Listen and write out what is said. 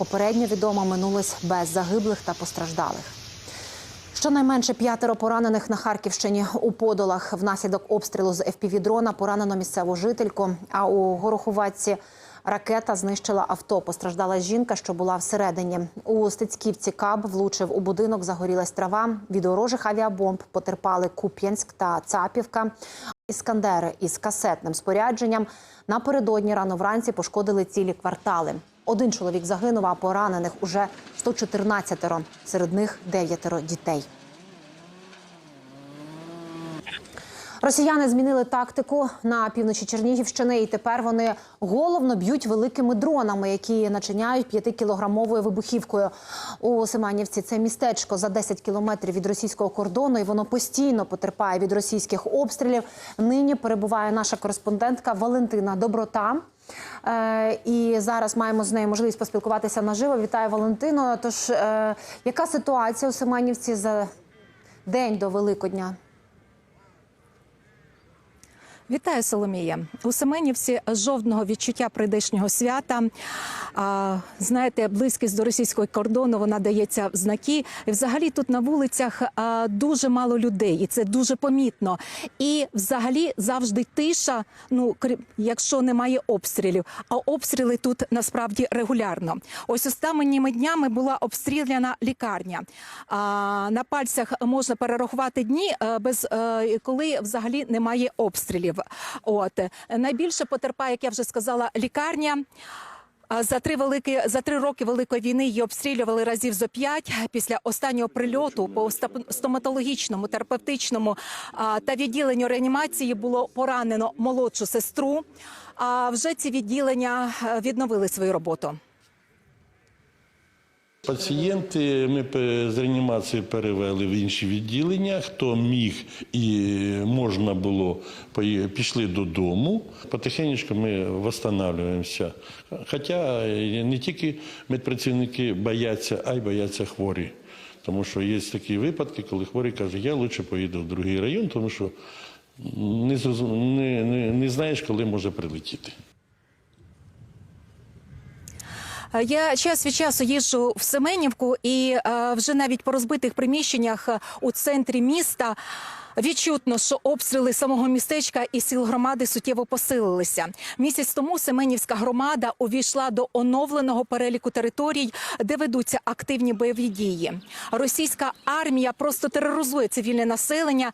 Попередньо відомо минулось без загиблих та постраждалих. Щонайменше п'ятеро поранених на Харківщині у подолах внаслідок обстрілу з ФПВ-дрона поранено місцеву жительку. А у Гороховатці ракета знищила авто. Постраждала жінка, що була всередині. У Стецьківці КАБ влучив у будинок, загорілась трава. Від ворожих авіабомб потерпали Куп'янськ та Цапівка. Іскандери із касетним спорядженням напередодні рано вранці пошкодили цілі квартали. Один чоловік загинув, а поранених уже 114, серед них дев'ятеро дітей. Росіяни змінили тактику на півночі Чернігівщини, і тепер вони головно б'ють великими дронами, які начиняють п'ятикілограмовою вибухівкою. У Семенівці це містечко за 10 кілометрів від російського кордону, і воно постійно потерпає від російських обстрілів. Нині перебуває наша кореспондентка Валентина Доброта. Е, і зараз маємо з нею можливість поспілкуватися наживо. Вітаю Валентино. Тож, е, яка ситуація у Семенівці за день до Великодня? Вітаю, Соломія. У Семенівці жовтного відчуття прийдешнього свята. А, знаєте, близькість до російського кордону вона дається в знаки. І взагалі тут на вулицях а, дуже мало людей, і це дуже помітно. І взагалі завжди тиша. Ну крім якщо немає обстрілів. А обстріли тут насправді регулярно. Ось останніми днями була обстріляна лікарня. А, на пальцях можна перерахувати дні, е, без е, коли взагалі немає обстрілів. От найбільше потерпає, як я вже сказала, лікарня. За три великі за три роки великої війни її обстрілювали разів зо п'ять. Після останнього прильоту по стоматологічному, терапевтичному та відділенню реанімації було поранено молодшу сестру. А вже ці відділення е, відновили свою роботу. Пацієнти ми з реанімації перевели в інші відділення. Хто міг і можна було, пішли додому. Потихеньку ми встановлюємося. Хоча не тільки медпрацівники бояться, а й бояться хворі. Тому що є такі випадки, коли хворий каже, я краще поїду в другий район, тому що не, не, не знаєш, коли може прилетіти. Е, Я час від часу їжджу в Семенівку, і е, вже навіть по розбитих приміщеннях е, у центрі міста. Відчутно, що обстріли самого містечка і сіл громади суттєво посилилися. Місяць тому Семенівська громада увійшла до оновленого переліку територій, де ведуться активні бойові дії. Російська армія просто тероризує цивільне населення.